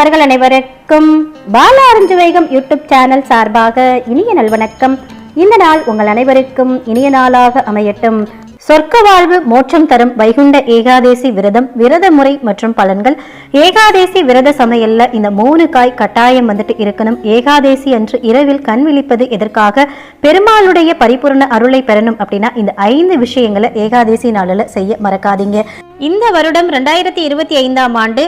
நண்பர்கள் அனைவருக்கும் பாலா அறிஞ்சு வேகம் யூடியூப் சேனல் சார்பாக இனிய நல்வணக்கம் இந்த நாள் உங்கள் அனைவருக்கும் இனிய நாளாக அமையட்டும். சொர்க்க வாழ்வு மோட்சம் தரும் வைகுண்ட ஏகாதேசி விரதம் விரத முறை மற்றும் பலன்கள். ஏகாதேசி விரத சமையல்ல இந்த மூணு காய் கட்டாயம் வந்துட்டு இருக்கணும். ஏகாதேசி அன்று இரவில் கண் விழிப்பது எதற்காக? பெருமாளுடைய பரிபூர்ண அருளை பெறணும் அப்படின்னா இந்த ஐந்து விஷயங்களை ஏகாதேசி நாளில் செய்ய மறக்காதீங்க. இந்த வருடம் ரெண்டாயிரத்தி இருபத்தி ஐந்தாம் ஆண்டு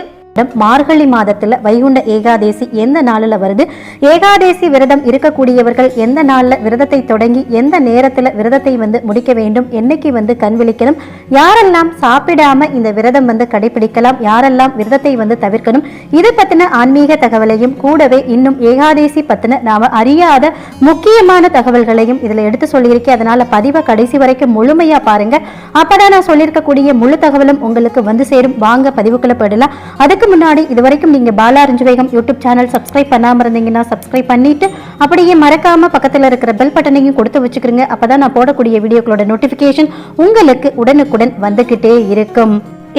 மார்கழி மாதத்துல வைகுண்ட ஏகாதேசி எந்த நாளில் வருது? ஏகாதேசி விரதம் இருக்கக்கூடியவர்கள் எந்த நாளில் விரதத்தை தொடங்கி எந்த நேரத்தில் விரதத்தை வந்து முடிக்க வேண்டும்? என்னைக்கு வந்து கண் விழிக்கணும்? யாரெல்லாம் சாப்பிடாம இந்த விரதம் வந்து கடைபிடிக்கலாம்? யாரெல்லாம் விரதத்தை வந்து தவிர்க்கணும்? இது பத்தின ஆன்மீக தகவலையும் கூடவே இன்னும் ஏகாதேசி பத்தின நாம அறியாத முக்கியமான தகவல்களையும் இதுல எடுத்து சொல்லியிருக்கேன் அதனால பதிவை கடைசி வரைக்கும் முழுமையா பாருங்க. அப்பதான் நான் சொல்லியிருக்கக்கூடிய முழு தகவலும் உங்களுக்கு வந்து சேரும். வாங்க பதிவுக்குள்ள போயிடலாம். அதுக்கு அதுக்கு முன்னாடி இது வரைக்கும் நீங்க பாலா வேகம் யூடியூப் சேனல் சப்ஸ்கிரைப் பண்ணாமல் இருந்தீங்கன்னா சப்ஸ்கிரைப் பண்ணிவிட்டு அப்படியே மறக்காமல் பக்கத்தில் இருக்கிற பெல் பட்டனையும் கொடுத்து வச்சுக்கிறோங்க அப்போ தான் நான் போடக்கூடிய வீடியோக்களோட நோட்டிஃபிகேஷன் உங்களுக்கு உடனுக்குடன் வந்துக்கிட்டே இருக்கும்.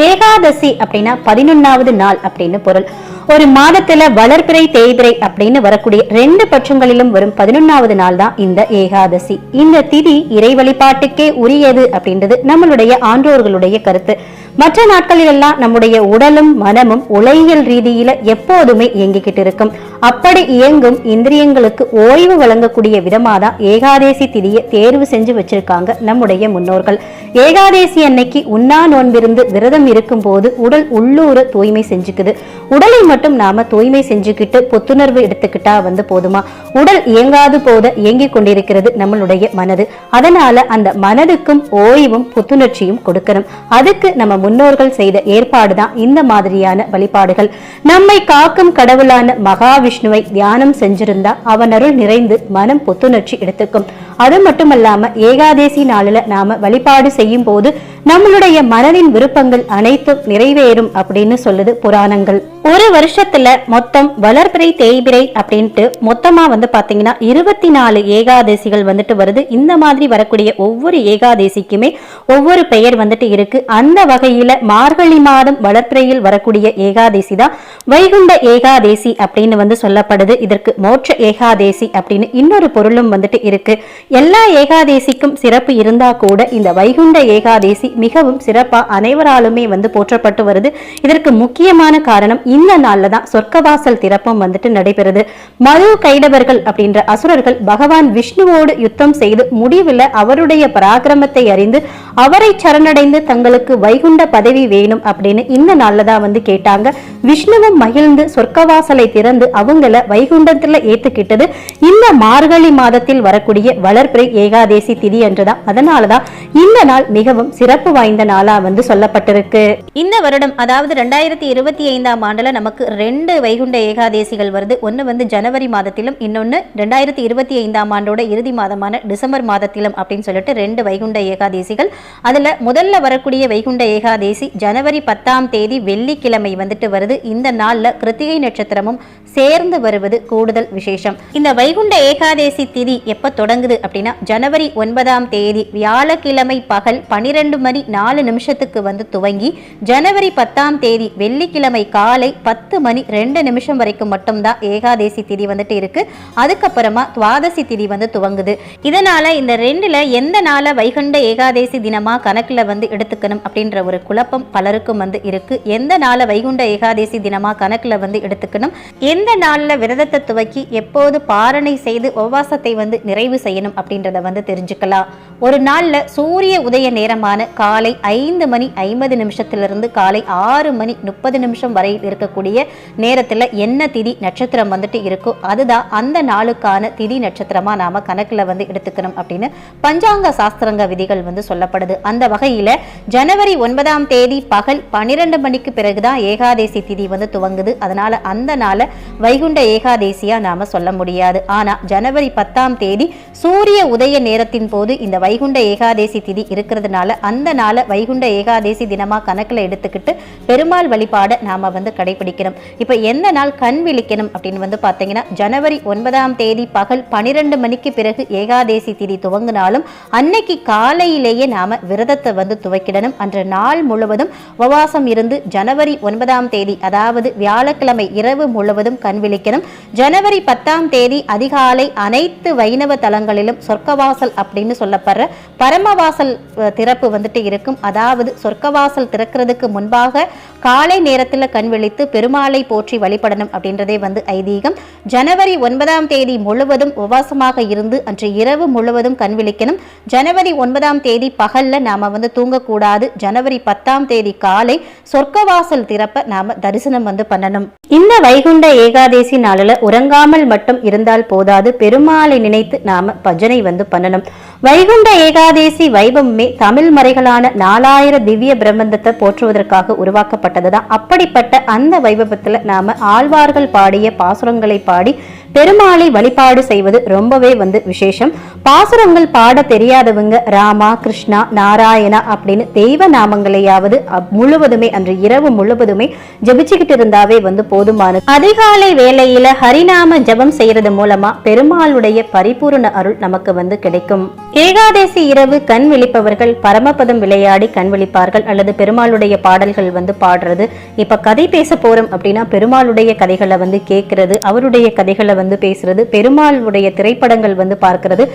ஏகாதசி அப்படின்னா பதினொன்னாவது நாள் அப்படின்னு பொருள். ஒரு மாதத்துல வளர்பிறை தேய்பிறை அப்படின்னு வரக்கூடிய ரெண்டு பட்சங்களிலும் வரும் பதினொன்னாவது நாள் தான் இந்த ஏகாதசி. இந்த திதி இறை வழிபாட்டுக்கே உரியது அப்படின்றது நம்மளுடைய ஆன்றோர்களுடைய கருத்து. மற்ற நாட்களிலெல்லாம் நம்முடைய உடலும் மனமும் உலகியல் ரீதியில எப்போதுமே இயங்கிக்கிட்டு இருக்கும் அப்படி இயங்கும் இந்திரியங்களுக்கு ஓய்வு வழங்கக்கூடிய விதமாக தான் ஏகாதேசி திதியை தேர்வு செஞ்சு வச்சிருக்காங்க நம்முடைய முன்னோர்கள். ஏகாதேசி அன்னைக்கு உண்ணா நோன்பிருந்து விரதம் இருக்கும் போது உடல் உள்ளூர தூய்மை செஞ்சுக்குது. உடலை மட்டும் நாம தூய்மை செஞ்சுக்கிட்டு புத்துணர்வு எடுத்துக்கிட்டா வந்து போதுமா? உடல் இயங்காது போத இயங்கிக் கொண்டிருக்கிறது நம்மளுடைய மனது. அதனால அந்த மனதுக்கும் ஓய்வும் புத்துணர்ச்சியும் கொடுக்கணும். அதுக்கு நம்ம முன்னோர்கள் செய்த ஏற்பாடுதான் இந்த மாதிரியான வழிபாடுகள். நம்மை காக்கும் கடவுளான மகாவிஷ்ணுவை தியானம் செஞ்சிருந்தா அவன் அருள் நிறைந்து மனம் புத்துணர்ச்சி எடுத்துக்கும். அது மட்டுமல்லாம ஏகாதேசி நாளில் நாம வழிபாடு செய்யும் போது நம்மளுடைய மனதின் விருப்பங்கள் அனைத்தும் நிறைவேறும் அப்படின்னு சொல்லுது புராணங்கள். ஒரு வருஷத்துல மொத்தம் வளர்பிறை தேய்பிறை அப்படின்ட்டு மொத்தமா வந்து பாத்தீங்கன்னா இருபத்தி நாலு ஏகாதசிகள் வந்துட்டு வருது. இந்த மாதிரி வரக்கூடிய ஒவ்வொரு ஏகாதேசிக்குமே ஒவ்வொரு பெயர் வந்துட்டு இருக்கு. அந்த வகையில மார்கழி மாதம் வளர்பிறையில் வரக்கூடிய ஏகாதசி தான் வைகுண்ட ஏகாதேசி அப்படின்னு வந்து சொல்லப்படுது. இதற்கு மோட்ச ஏகாதேசி அப்படின்னு இன்னொரு பொருளும் வந்துட்டு இருக்கு. எல்லா ஏகாதேசிக்கும் சிறப்பு இருந்தா கூட இந்த வைகுண்ட ஏகாதேசி மிகவும் சிறப்பா அனைவராலுமே வந்து போற்றப்பட்டு வருது. இதற்கு முக்கியமான காரணம் இந்த நாள்ல தான் சொர்க்கவாசல் திறப்பும் வந்துட்டு நடைபெறுது. மது கைடவர்கள் அப்படின்ற அசுரர்கள் பகவான் விஷ்ணுவோடு யுத்தம் செய்து முடிவில் அவருடைய பராக்கிரமத்தை அறிந்து அவரை சரணடைந்து தங்களுக்கு வைகுண்ட பதவி வேணும் அப்படின்னு இந்த நாள்ல தான் வந்து கேட்டாங்க. விஷ்ணுவும் மகிழ்ந்து சொர்க்கவாசலை திறந்து அவங்கள வைகுண்டத்துல ஏத்துக்கிட்டது. இந்த மார்கழி மாதத்தில் வரக்கூடிய வளர்பிறை ஏகாதேசி திதி என்றுதான் அதனாலதான் இந்த நாள் மிகவும் சிறப்பு வாய்ந்த நாளா வந்து சொல்லப்பட்டிருக்கு. இந்த வருடம் அதாவது ரெண்டாயிரத்தி இருபத்தி ஐந்தாம் ஆண்டு ஆண்டுல நமக்கு ரெண்டு வைகுண்ட ஏகாதேசிகள் வருது. ஒன்று வந்து ஜனவரி மாதத்திலும் இன்னொன்று ரெண்டாயிரத்தி இருபத்தி ஐந்தாம் ஆண்டோட இறுதி மாதமான டிசம்பர் மாதத்திலும் அப்படின்னு சொல்லிட்டு ரெண்டு வைகுண்ட ஏகாதேசிகள். அதில் முதல்ல வரக்கூடிய வைகுண்ட ஏகாதேசி ஜனவரி பத்தாம் தேதி வெள்ளிக்கிழமை வந்துட்டு வருது. இந்த நாளில் கிருத்திகை நட்சத்திரமும் சேர்ந்து வருவது கூடுதல் விசேஷம். இந்த வைகுண்ட ஏகாதேசி திதி எப்போ தொடங்குது அப்படின்னா ஜனவரி ஒன்பதாம் தேதி வியாழக்கிழமை பகல் பனிரெண்டு மணி நாலு நிமிஷத்துக்கு வந்து துவங்கி ஜனவரி பத்தாம் தேதி வெள்ளிக்கிழமை காலை பத்து மணி ரெண்டு நிமிஷம் வரைக்கும் மட்டும்தான் ஏகாதேசி திதி வந்துட்டு இருக்கு. அதுக்கப்புறமா துவாதசி திதி வந்து துவங்குது. இதனால இந்த ரெண்டுல எந்த நாள வைகுண்ட ஏகாதேசி தினமா கணக்குல வந்து எடுத்துக்கணும் அப்படின்ற ஒரு குழப்பம் பலருக்கும் வந்து இருக்கு. எந்த நாள வைகுண்ட ஏகாதேசி தினமா கணக்குல வந்து எடுத்துக்கணும்? எந்த நாள்ல விரதத்தை துவக்கி எப்போது பாரணை செய்து உபவாசத்தை வந்து நிறைவு செய்யணும் அப்படின்றத வந்து தெரிஞ்சுக்கலாம். ஒரு நாள்ல சூரிய உதய நேரமான காலை ஐந்து மணி ஐம்பது நிமிஷத்திலிருந்து காலை ஆறு மணி முப்பது நிமிஷம் வரை இருக்கக்கூடிய நேரத்துல என்ன திதி நட்சத்திரம் வந்துட்டு இருக்கோ அதுதான் அந்த நாளுக்கான திதி நட்சத்திரமா நாம கணக்குல வந்து எடுத்துக்கணும் அப்படின்னு பஞ்சாங்க சாஸ்திரங்க விதிகள் வந்து சொல்லப்படுது. அந்த வகையில ஜனவரி ஒன்பதாம் தேதி பகல் பன்னிரெண்டு மணிக்கு பிறகு தான் ஏகாதேசி திதி வந்து துவங்குது. அதனால அந்த நாளை வைகுண்ட ஏகாதேசியாக நாம சொல்ல முடியாது. ஆனா ஜனவரி பத்தாம் தேதி சூரிய உதய நேரத்தின் போது இந்த வை வைகுண்ட ஏகாதேசி திதி இருக்கிறதுனால அந்த நாளை வைகுண்ட ஏகாதேசி தினமா கணக்குல எடுத்துக்கிட்டு பெருமாள் வழிபாடை நாம வந்து கடைபிடிக்கணும். இப்போ எந்த நாள் கண் விழிக்கணும் அப்படின்னு வந்து பார்த்தீங்கன்னா ஜனவரி ஒன்பதாம் தேதி பகல் பனிரெண்டு மணிக்கு பிறகு ஏகாதேசி திதி துவங்கினாலும் அன்னைக்கு காலையிலேயே நாம விரதத்தை வந்து துவக்கிடணும். அன்று நாள் முழுவதும் உபவாசம் இருந்து ஜனவரி ஒன்பதாம் தேதி அதாவது வியாழக்கிழமை இரவு முழுவதும் கண் விழிக்கணும். ஜனவரி பத்தாம் தேதி அதிகாலை அனைத்து வைணவ தலங்களிலும் சொர்க்கவாசல் அப்படின்னு வர பரமவாசல் திறப்பு வந்துட்டு இருக்கும். அதாவது சொர்க்கவாசல் திறக்கிறதுக்கு முன்பாக காலை நேரத்தில் கண் விழித்து பெருமாளை போற்றி வழிபடணும் அப்படின்றதே வந்து ஐதீகம். ஜனவரி ஒன்பதாம் தேதி முழுவதும் உபவாசமாக இருந்து அன்று இரவு முழுவதும் கண் விழிக்கணும். ஜனவரி ஒன்பதாம் தேதி பகல்ல நாம வந்து தூங்கக்கூடாது. ஜனவரி பத்தாம் தேதி காலை சொர்க்கவாசல் திறப்ப நாம தரிசனம் வந்து பண்ணணும். இந்த வைகுண்ட ஏகாதேசி நாளில் உறங்காமல் மட்டும் இருந்தால் போதாது. பெருமாளை நினைத்து நாம பஜனை வந்து பண்ணணும். வைகுண்ட ஏகாதேசி வைபவமே தமிழ் மறைகளான நாலாயிர திவ்ய பிரபந்தத்தை போற்றுவதற்காக உருவாக்கப்பட்டதுதான். அப்படிப்பட்ட அந்த வைபவத்துல நாம ஆழ்வார்கள் பாடிய பாசுரங்களை பாடி பெருமாளை வழிபாடு செய்வது ரொம்பவே வந்து விசேஷம். பாசுரங்கள் பாட தெரியாதவங்க ராமா கிருஷ்ணா நாராயணா அப்படின்னு தெய்வ நாமங்களையாவது முழுவதுமே அன்று இரவு முழுவதுமே ஜபிச்சுக்கிட்டு இருந்தாவே வந்து போதுமானது. அதிகாலை வேலையில ஹரிநாம ஜபம் செய்யறது மூலமா பெருமாளுடைய பரிபூரண அருள் நமக்கு வந்து கிடைக்கும். ஏகாதேசி இரவு கண் விழிப்பவர்கள் பரமபதம் விளையாடி கண் விழிப்பார்கள் அல்லது பெருமாளுடைய பாடல்கள் வந்து பாடுறது. இப்ப கதை பேச போறோம் அப்படின்னா பெருமாளுடைய கதைகளை வந்து கேட்கறது அவருடைய கதைகளை வந்து பேசுறது பெருமாளுடைய திரைப்படங்கள் வந்து பார்க்கிறது.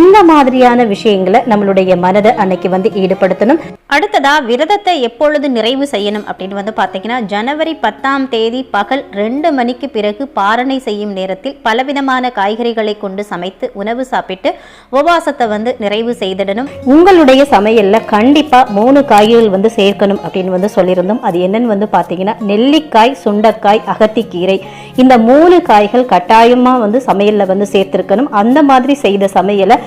இந்த மாதிரியான விஷயங்களை நம்மளுடைய மனதை அன்னைக்கு வந்து ஈடுபடுத்தணும். அடுத்ததா விரதத்தை எப்பொழுது நிறைவு செய்யணும் அப்படின்னு வந்து பார்த்தீங்கன்னா ஜனவரி பத்தாம் தேதி பகல் ரெண்டு மணிக்கு பிறகு பாரணை செய்யும் நேரத்தில் பலவிதமான காய்கறிகளை கொண்டு சமைத்து உணவு சாப்பிட்டு உபவாசத்தை வந்து நிறைவு செய்திடணும். உங்களுடைய சமையல்ல கண்டிப்பா மூணு காய்கள் வந்து சேர்க்கணும் அப்படின்னு வந்து சொல்லியிருந்தோம். அது என்னன்னு வந்து பார்த்தீங்கன்னா நெல்லிக்காய் சுண்டைக்காய் அகத்திக்கீரை. இந்த மூணு காய்கள் கட்டாயமா வந்து சமையலில் வந்து சேர்த்துருக்கணும். அந்த மாதிரி செய்த சமையலை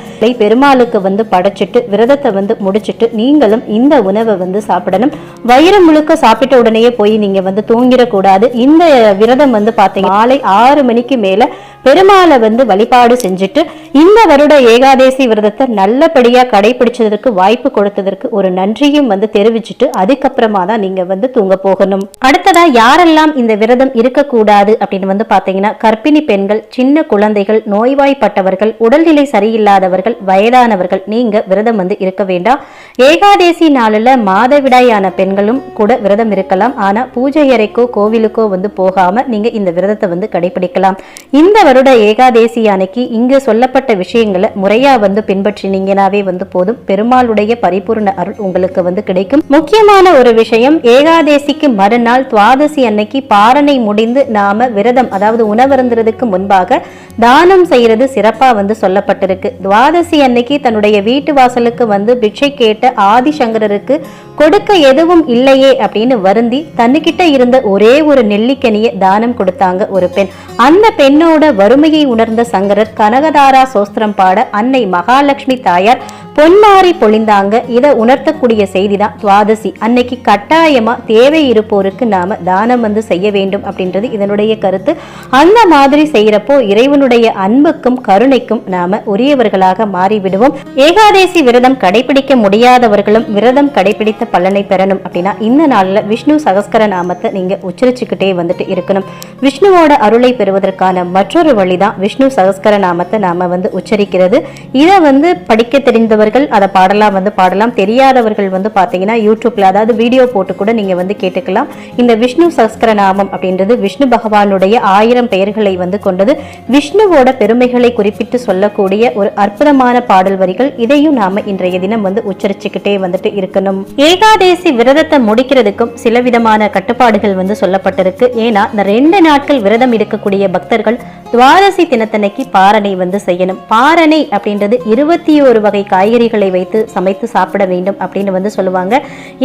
பெருமாளுக்கு வந்து படைச்சிட்டு விரதத்தை வந்து முடிச்சிட்டு நீங்களும் இந்த உணவை வந்து சாப்பிடணும். வயிறு முழுக்க சாப்பிட்ட உடனே போய் நீங்கள் வந்து தூங்கிடக்கூடாது. இந்த விரதம் வந்து பார்த்தீங்கன்னா மாலை ஆறு மணிக்கு மேலே பெருமாளை வந்து வழிபாடு செஞ்சுட்டு இந்த வருட ஏகாதேசி விரதத்தை நல்லபடியாக கடைபிடிச்சதற்கு வாய்ப்பு கொடுத்ததற்கு ஒரு நன்றியும் வந்து தெரிவிச்சுட்டு அதுக்கப்புறமா தான் நீங்கள் வந்து தூங்க போகணும். அடுத்ததாக யாரெல்லாம் இந்த விரதம் இருக்கக்கூடாது அப்படின்னு வந்து பார்த்தீங்கன்னா கர்ப்பிணி பெண்கள் சின்ன குழந்தைகள் நோய்வாய்ப்பட்டவர்கள் உடல்நிலை சரியில்லாதவர்கள் வயதானவர்கள் நீங்க விரதம் வந்து இருக்க வேண்டாம். ஏகாதேசி நாளில் மாதவிடாயான பெண்களும் கூட விரதம் இருக்கலாம். ஆனா பூஜை அறைக்கோ கோவிலுக்கோ வந்து போகாம நீங்க இந்த விரதத்தை வந்து கடைபிடிக்கலாம். இந்த வருட ஏகாதேசி அன்னைக்கு இங்கு சொல்லப்பட்ட விஷயங்களை முறையா வந்து பின்பற்றினீங்கனாவே வந்து போதும். பெருமாளுடைய பரிபூர்ண அருள் உங்களுக்கு வந்து கிடைக்கும். முக்கியமான ஒரு விஷயம் ஏகாதேசிக்கு மறுநாள் துவாதசி அன்னைக்கு பாரணை முடிந்து நாம விரதம் அதாவது உணவருந்துறதுக்கு முன்பாக தானம் செய்கிறது சிறப்பாக வந்து சொல்லப்பட்டிருக்கு. துவாதசி அன்னைக்கு தன்னுடைய வீட்டு வாசலுக்கு வந்து பிட்சை கேட்ட ஆதிசங்கரருக்கு கொடுக்க எதுவும் இல்லையே அப்படின்னு வருந்தி தன்னுக்கிட்ட இருந்த ஒரே ஒரு நெல்லிக்கனியை தானம் கொடுத்தாங்க ஒரு பெண். அந்த பெண்ணோட வறுமையை உணர்ந்த சங்கரர் கனகதாரா சோஸ்திரம் பாட அன்னை மகாலட்சுமி தாயார் பொன்மாரி பொழிந்தாங்க. இதை உணர்த்தக்கூடிய செய்தி தான் துவாதசி. அன்னைக்கு கட்டாயமா தேவை இருப்போருக்கு நாம தானம் வந்து செய்ய வேண்டும் அப்படின்றது இதனுடைய கருத்து. அந்த மாதிரி செய்யறப்போ இறைவனுடைய அன்புக்கும் கருணைக்கும் நாம உரியவர்களாக மாறிவிடுவோம். ஏகாதேசி விரதம் கடைபிடிக்க முடியாதவர்களும் விரதம் கடைபிடித்த பலனை பெறணும் அப்படின்னா இந்த நாள்ல விஷ்ணு சகஸ்கர நாமத்தை நீங்க உச்சரிச்சுக்கிட்டே வந்துட்டு இருக்கணும். விஷ்ணுவோட அருளை பெறுவதற்கான மற்றொரு வழிதான் விஷ்ணு சகஸ்கர நாமத்தை நாம வந்து உச்சரிக்கிறது. இதை வந்து படிக்க தெரிந்தவர் தெரிந்தவர்கள் அதை பாடலாம் வந்து பாடலாம். தெரியாதவர்கள் வந்து பார்த்தீங்கன்னா யூடியூப்ல அதாவது வீடியோ போட்டு கூட நீங்க வந்து கேட்டுக்கலாம். இந்த விஷ்ணு சகஸ்கர நாமம் அப்படின்றது விஷ்ணு பகவானுடைய ஆயிரம் பெயர்களை வந்து கொண்டது. விஷ்ணுவோட பெருமைகளை குறிப்பிட்டு சொல்லக்கூடிய ஒரு அற்புதமான பாடல் வரிகள் இதையும் நாம இன்றைய தினம் வந்து உச்சரிச்சுக்கிட்டே வந்துட்டு இருக்கணும். ஏகாதேசி விரதத்தை முடிக்கிறதுக்கும் சில விதமான கட்டுப்பாடுகள் வந்து சொல்லப்பட்டிருக்கு. ஏன்னா இந்த ரெண்டு நாட்கள் விரதம் எடுக்கக்கூடிய பக்தர்கள் துவாரசி தினத்தன்னைக்கு பாரணை வந்து செய்யணும். பாரணை அப்படின்றது இருபத்தி ஒரு வகை காய்கறி காய்கறிகளை வைத்து சமைத்து சாப்பிட வேண்டும் அப்படின்னு வந்து சொல்லுவாங்க.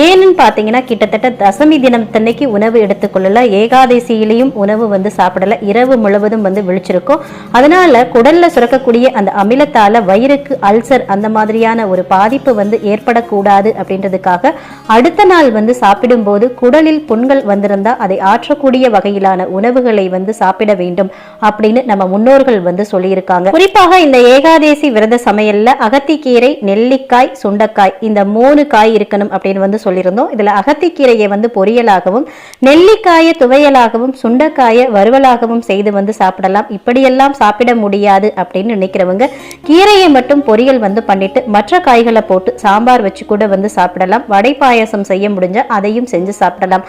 ஏன்னு பார்த்தீங்கன்னா கிட்டத்தட்ட தசமி தினத்தன்னைக்கு உணவு எடுத்துக்கொள்ளல ஏகாதசியிலையும் உணவு வந்து சாப்பிடல. இரவு முழுவதும் வந்து விழிச்சிருக்கும். அதனால குடல்ல சுரக்கக்கூடிய அந்த அமிலத்தால வயிறுக்கு அல்சர் அந்த மாதிரியான ஒரு பாதிப்பு வந்து ஏற்படக்கூடாது அப்படின்றதுக்காக அடுத்த நாள் வந்து சாப்பிடும்போது குடலில் புண்கள் வந்திருந்தா அதை ஆற்றக்கூடிய வகையிலான உணவுகளை வந்து சாப்பிட வேண்டும் அப்படின்னு நம்ம முன்னோர்கள் வந்து சொல்லியிருக்காங்க. குறிப்பாக இந்த ஏகாதேசி விரத சமையல்ல அகத்திக்கீரை நெல்லிக்காய் சுண்டக்காய் இந்த மூணு காய் இருக்கணும் அப்படின்னு வந்து சொல்லியிருந்தோம். இதில் அகத்திக்கீரையை வந்து பொரியலாகவும் நெல்லிக்காயை துவையலாகவும் சுண்டக்காயை வறுவலாகவும் செய்து வந்து சாப்பிடலாம். இப்படியெல்லாம் சாப்பிட முடியாது அப்படின்னு நினைக்கிறவங்க கீரையை மட்டும் பொரியல் வந்து பண்ணிட்டு மற்ற காய்களை போட்டு சாம்பார் வச்சு கூட வந்து சாப்பிடலாம். வடை பாயாசம் செய்ய முடிஞ்சால் அதையும் செஞ்சு சாப்பிடலாம்.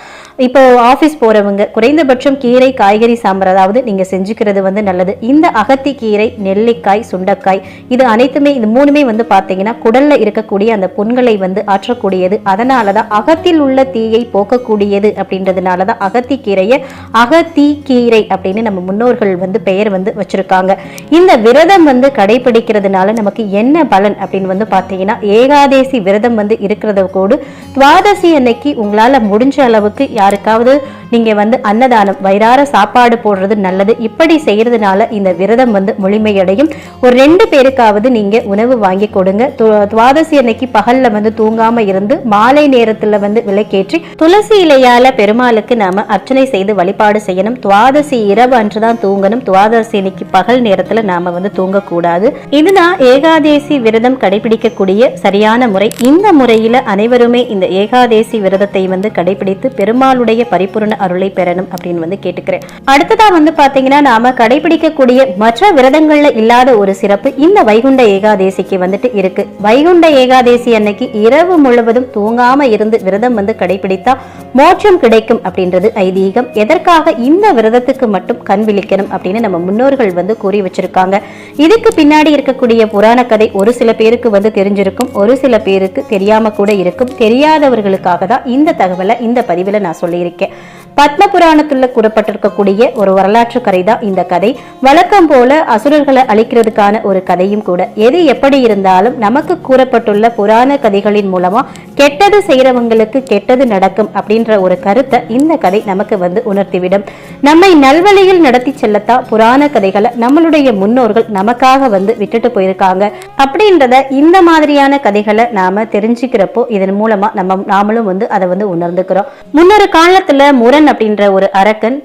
இப்போ ஆஃபீஸ் போறவங்க குறைந்தபட்சம் கீரை காய்கறி சாம்பார் அதாவது நீங்க செஞ்சுக்கிறது வந்து நல்லது. இந்த அகத்தி கீரை நெல்லிக்காய் சுண்டைக்காய் இது அனைத்துமே இது மூணுமே வந்து பார்த்தீங்கன்னா குடல்ல இருக்கக்கூடிய அந்த புண்களை வந்து ஆற்றக்கூடியது. அதனால தான் அகத்தில் உள்ள தீயை போக்கக்கூடியது அப்படின்றதுனாலதான் அகத்தி கீரையை அகத்தி கீரை அப்படின்னு நம்ம முன்னோர்கள் வந்து பெயர் வந்து வச்சுருக்காங்க. இந்த விரதம் வந்து கடைபிடிக்கிறதுனால நமக்கு என்ன பலன் அப்படின்னு வந்து பார்த்தீங்கன்னா ஏகாதேசி விரதம் வந்து இருக்கிறத கூட துவாதசி அன்னைக்கு உங்களால் முடிஞ்ச அளவுக்கு யாருக்காவது நீங்கள் வந்து அன்னதானம் வயிறார சாப்பாடு போடுறது நல்லது. இப்படி செய்கிறதுனால இந்த விரதம் வந்து முழுமையடையும். ஒரு ரெண்டு பேருக்காவது நீங்கள் உணவு வாங்கி கொடுங்க. வந்து துவாதசி அன்னைக்கு பகல்ல வந்து தூங்காம இருந்து மாலை நேரத்துல வந்து விளக்கேற்றி துளசி இலையால பெருமாளுக்கு நாம அர்ச்சனை செய்து வழிபாடு செய்யணும். துவாதசி இரவு அன்றுதான் தூங்கணும். துவாதசி அன்னைக்கு பகல் நேரத்துல நாம வந்து தூங்கக்கூடாது. இதுதான் ஏகாதேசி விரதம் கடைபிடிக்கக்கூடிய சரியான முறை. இந்த முறையில அனைவருமே இந்த ஏகாதேசி விரதத்தை வந்து கடைபிடித்து பெருமாளுடைய பரிபூரண அருளை பெறணும் அப்படின்னு வந்து கேட்டுக்கிறேன். அடுத்ததா வந்து பாத்தீங்கன்னா நாம கடைபிடிக்கக்கூடிய மற்ற விரதங்கள்ல இல்லாத ஒரு சிறப்பு இந்த வைகுண்ட ஏகாதேசிக்கு வந்துட்டு இருக்கு. இருக்கு. வைகுண்ட ஏகாதேசி அன்னைக்கு இரவு முழுவதும் தூங்காம இருந்து விரதம் வந்து கடைபிடித்தா மோட்சம் கிடைக்கும் அப்படின்றது ஐதீகம். எதற்காக இந்த விரதத்துக்கு மட்டும் கண் விழிக்கணும் அப்படின்னு நம்ம முன்னோர்கள் வந்து கூறி வச்சிருக்காங்க. இதுக்கு பின்னாடி இருக்கக்கூடிய புராண கதை ஒரு சில பேருக்கு வந்து தெரிஞ்சிருக்கும் ஒரு சில பேருக்கு தெரியாம கூட இருக்கும். தெரியாதவர்களுக்காக தான் இந்த தகவலை இந்த பதிவில் நான் சொல்லியிருக்கேன். பத்ம புராணத்துல கூறப்பட்டிருக்கக்கூடிய ஒரு வரலாற்று கதை தான் இந்த கதை. வழக்கம் போல அசுரர்களை அழிக்கிறதுக்கான ஒரு கதையும் கூட. எது எப்படி இருந்தாலும் நமக்கு கூறப்பட்டுள்ள புராண கதைகளின் மூலமா கெட்டது செய்யறவங்களுக்கு கெட்டது நடக்கும் அப்படின்ற ஒரு கருத்தை இந்த கதை நமக்கு வந்து உணர்த்திவிடும். நம்மை நல்வழியில் நடத்தி செல்லத்தான் புராண கதைகளை நம்மளுடைய முன்னோர்கள் நமக்காக வந்து விட்டுட்டு போயிருக்காங்க. அப்படின்றத இந்த மாதிரியான கதைகளை நாம தெரிஞ்சுக்கிறப்போ இதன் மூலமா நம்ம நாமளும் வந்து அதை வந்து உணர்ந்துக்கிறோம். முன்னொரு காலத்துல முரண் அப்படின்ற ஒரு அரக்கன்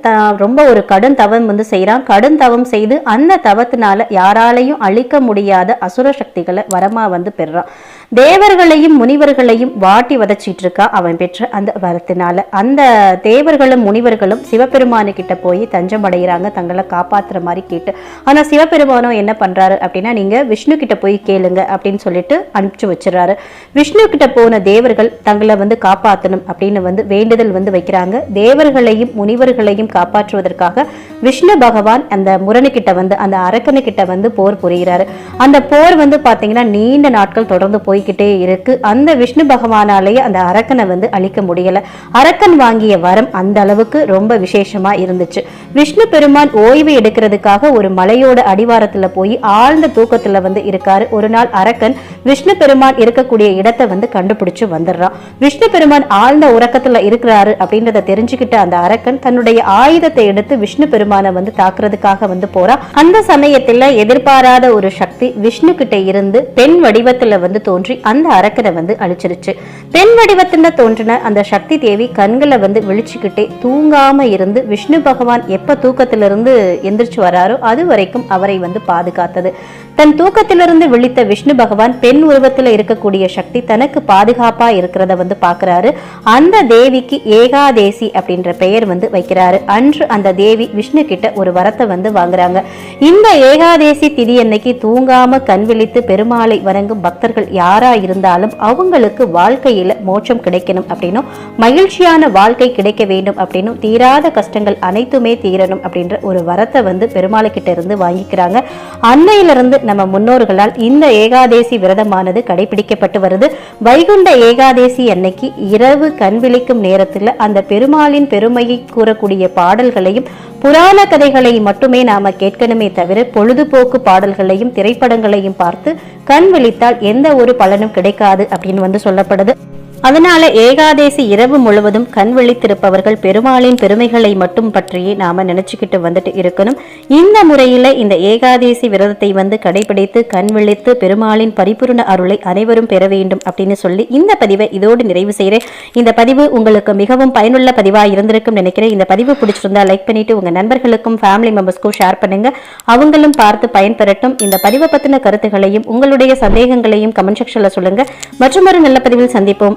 ரொம்ப ஒரு கடும் தவம் வந்து செய்யறான் கடும் தவம் செய்து அந்த தவத்தினால யாராலையும் அழிக்க முடியாத அசுர சக்திகளை வரமா வந்து பெறுறான் தேவர்களையும் முனிவர்களையும் வாட்டி வதச்சிட்டு இருக்கா அவன் பெற்ற அந்த வரத்தினால. அந்த தேவர்களும் முனிவர்களும் சிவபெருமானு கிட்ட போய் தஞ்சம் அடைகிறாங்க தங்களை காப்பாத்துற மாதிரி கேட்டு. ஆனா சிவபெருமானோ என்ன பண்றாரு அப்படின்னா நீங்க விஷ்ணு கிட்ட போய் கேளுங்க அப்படின்னு சொல்லிட்டு அனுப்பிச்சு வச்சிடறாரு. விஷ்ணு கிட்ட போன தேவர்கள் தங்களை வந்து காப்பாற்றணும் அப்படின்னு வந்து வேண்டுதல் வந்து வைக்கிறாங்க. தேவர்களையும் முனிவர்களையும் காப்பாற்றுவதற்காக விஷ்ணு பகவான் அந்த முரணுக்கிட்ட வந்து அந்த அரக்கனு கிட்ட வந்து போர் புரிகிறாரு. அந்த போர் வந்து பாத்தீங்கன்னா நீண்ட நீண்ட நாட்கள் தொடர்ந்து போய்கிட்டே இருக்கு. அந்த விஷ்ணு பகவானாலேயே அந்த அரக்கனை வந்து அழிக்க முடியல. அரக்கன் வாங்கிய வரம் அந்த அளவுக்கு ரொம்ப விசேஷமா இருந்துச்சு. விஷ்ணு பெருமான் ஓய்வு எடுக்கிறதுக்காக ஒரு மலையோட அடிவாரத்துல போய் ஆழ்ந்த தூக்கத்துல வந்து இருக்காரு. ஒரு நாள் அரக்கன் விஷ்ணு பெருமான் இருக்கக்கூடிய இடத்தை வந்து கண்டுபிடிச்சு வந்துடுறான். விஷ்ணு பெருமான் ஆழ்ந்த உறக்கத்துல இருக்கிறாரு அப்படின்றத தெரிஞ்சுக்கிட்ட அந்த அரக்கன் தன்னுடைய ஆயுதத்தை எடுத்து விஷ்ணு பெருமானை வந்து தாக்குறதுக்காக வந்து போறான். அந்த சமயத்துல எதிர்பாராத ஒரு சக்தி விஷ்ணு கிட்ட இருந்து பெண் வடிவத்துல வந்து தோன்றி அந்த அரக்கனை வந்து அழிச்சிருச்சு. பெண் வடிவத்துல தோன்றின அந்த சக்தி தேவி கண்களை வந்து விழிச்சுக்கிட்டே தூங்காம இருந்து விஷ்ணு பகவான் எப்ப தூக்கத்திலிருந்து எந்திரிச்சு வராரோ அது வரைக்கும் அவரை வந்து பாதுகாத்தது. தன் தூக்கத்திலிருந்து விழித்த விஷ்ணு பகவான் பெண் உருவத்துல இருக்கக்கூடிய சக்தி தனக்கு பாதுகாப்பா இருக்கிறத வந்து பாக்குறாரு. அந்த தேவிக்கு ஏகாதேசி அப்படின்ற பெயர் வந்து வைக்கிறாரு. அன்று அந்த தேவி விஷ்ணு கிட்ட ஒரு வரத்தை வந்து வாங்குறாங்க. இந்த ஏகாதேசி திதி அன்னைக்கு தூங்காம கண் விழித்து பெருமாளை வணங்கும் பக்தர்கள் யாரா இருந்தாலும் அவங்களுக்கு வாழ்க்கையில மோட்சம் கிடைக்கணும் அப்படின்னும் மகிழ்ச்சியான வாழ்க்கை கிடைக்க வேண்டும் அப்படின்னும் தீராத கஷ்டங்கள் அனைத்துமே தீரணும் அப்படின்ற ஒரு வரத்தை வந்து பெருமாளுக்கிட்ட கிட்ட இருந்து வாங்கிக்கிறாங்க. அன்னையிலிருந்து நம்ம முன்னோர்களால் இந்த ஏகாதேசி விரதமானது கடைபிடிக்கப்பட்டு வருது. வைகுண்ட ஏகாதேசி அன்னைக்கு இரவு கண் விழிக்கும் நேரத்துல அந்த பெருமாளின் பெருமையை கூறக்கூடிய பாடல்களையும் புராண கதைகளை மட்டுமே நாம கேட்கணுமே தவிர பொழுதுபோக்கு பாடல்களையும் திரைப்படங்களையும் பார்த்து கண் விழித்தால் எந்த ஒரு பலனும் கிடைக்காது அப்படின்னு வந்து சொல்லப்படுது. அதனால ஏகாதேசி இரவு முழுவதும் கண் விழித்திருப்பவர்கள் பெருமாளின் பெருமைகளை மட்டும் பற்றியே நாம நினைச்சுக்கிட்டு வந்துட்டு இருக்கணும். இந்த முறையில இந்த ஏகாதேசி விரதத்தை வந்து கடைபிடித்து கண் விழித்து பெருமாளின் பரிபூர்ண அருளை அனைவரும் பெற வேண்டும் அப்படின்னு சொல்லி இந்த பதிவை இதோடு நிறைவு செய்கிறேன் இந்த பதிவு உங்களுக்கு மிகவும் பயனுள்ள பதிவா இருந்திருக்கும் நினைக்கிறேன். இந்த பதிவு பிடிச்சிருந்தா லைக் பண்ணிட்டு உங்க நண்பர்களுக்கும் ஃபேமிலி மெம்பர்ஸ்க்கும் ஷேர் பண்ணுங்க. அவங்களும் பார்த்து பயன்பெறட்டும். இந்த பதிவை பத்தின கருத்துகளையும் உங்களுடைய சந்தேகங்களையும் கமெண்ட் செக்ஷன்ல சொல்லுங்க. மற்றும் ஒரு நல்ல பதிவில் சந்திப்போம்.